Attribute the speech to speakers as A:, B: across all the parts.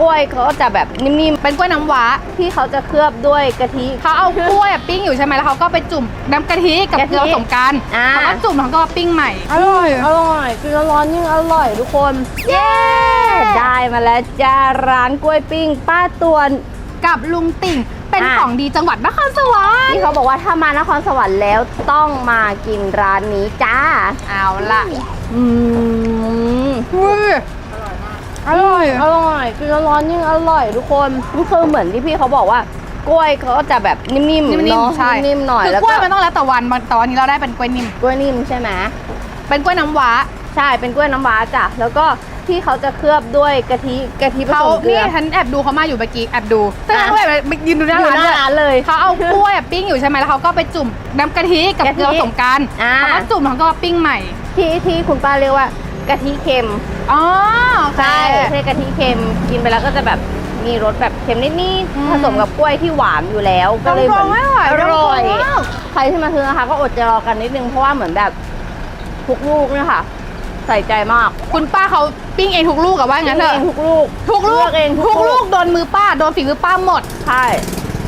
A: กล้วยเขาก็จะแบบนิ่มๆ เป็นกล้วยน้ำว้าที่เขาจะเคลือบด้วยกะทิ
B: เขาเอากล้วยอะปิ้งอยู่ใช่ไหมแล้วเขาก็ไปจุ่มน้ำกะทิกับ
A: กะทิ
B: เกลือผสมกัน
A: อ่า
B: เขาก็จุ่มแล้วเขาก็ปิ้งใหม่ อร่อย
A: อร่อยกินร้อนๆยิ่งอร่อยทุกคน เย้ ได้มาแล้วจ้าร้านกล้วยปิ้ง ป้าตวน
B: กับลุงติ่งเป็น
A: อะ
B: ของดีจังหวัดนครสวรรค์
A: ที่เขาบอกว่าถ้ามานครสวรรค์แล้วต้องมากินร้านนี้จ้า
B: เอาล่ะ
A: อืม
B: อุ้ยอ ร่อย
A: อร่อยกินร้อนๆยิ่งอร่อยทุกคนนี่คือเหมือนที่พี่เขาบอกว่ากล้วยเขาก็จะแบบนิ่มๆ
B: นิ่ม
A: เนาะ
B: ๆใช่
A: นิ่มๆหน่อย
B: คือ
A: แล้ว
B: กล้
A: ก็
B: วยมันต้องแล้วแต่วันมันแต่วันนี้เราได้เป็นกล้วยนิ่ม
A: กล้วยนิ่มใช่ไหม
B: เป็นกล้วยน้ำว้า
A: ใช่เป็นกล้วยน้ำว้าจ้ะแล้วก็ที่เขาจะเคลือบด้วยกะทิกะทิผ
B: เขา
A: สมเกลื
B: นี่
A: อ
B: ฉันแอบดูเขามาอยู่เมื่อกี้แอบดูซึ่ง
A: อะ
B: เขาแบบไปยืนดูหน้า
A: อยู่
B: ร้าน
A: หน้า
B: เลย
A: ร้านเลย
B: เขาเอากล้วยอะปิ้งอยู่ใช่ไหมแล้วเขาก็ไปจุ่มน้ำกะทิกับ
A: กะทิ
B: เกลือผสมกัน
A: อ่า
B: เขาก็จุ่มแล้วเขาก็ปิ้งใหม่
A: ที่ที่คุณป้าเรียกว่า กะทิเค็ม
B: อ๋อโอเค
A: ใช่ใช่กะทิเค็มกินไปแล้วก็จะแบบมีรสแบบเค็มนิด
B: อืม
A: ๆผสมกับกล้วยที่หวานอยู่แล้ว ก็เลยเหมือน
B: ตรงๆไม่ไหว
A: อร่อย
B: ตรงๆมาก
A: ใครที่มาซื้อนะคะก็อดใจรอกันนิดนึงเพราะว่าเหมือนแบบทุกลูกเนี่ยค่ะ ใส่ใจมาก
B: คุณป้าเขาปิ้งเองทุกลูกอะว่างั้นเถอะ
A: เองทุกลูก
B: ทุกลู
A: เลื
B: ก
A: อกเองทุก
B: ทุก
A: ลู
B: ลู
A: ก
B: กโดนมือป้าโดนฝีมือป้าหมด
A: ใช่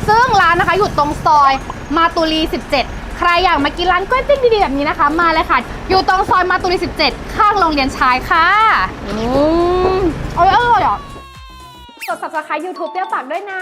B: ซึ่งร้านนะคะอยู่ตรงซอยมาตุลี 17 ใครอยากมากินร้านกล้วยปิ้งดีๆแบบนี้นะคะ มาเลยค่ะ อยู่ตรงซอยมาตุลี17 ข้างโรงเรียนชายค่ะ
A: อืม
B: อร่อยอร่อยอะกด subscribe YouTube เปรี้ยวปากด้วยนะ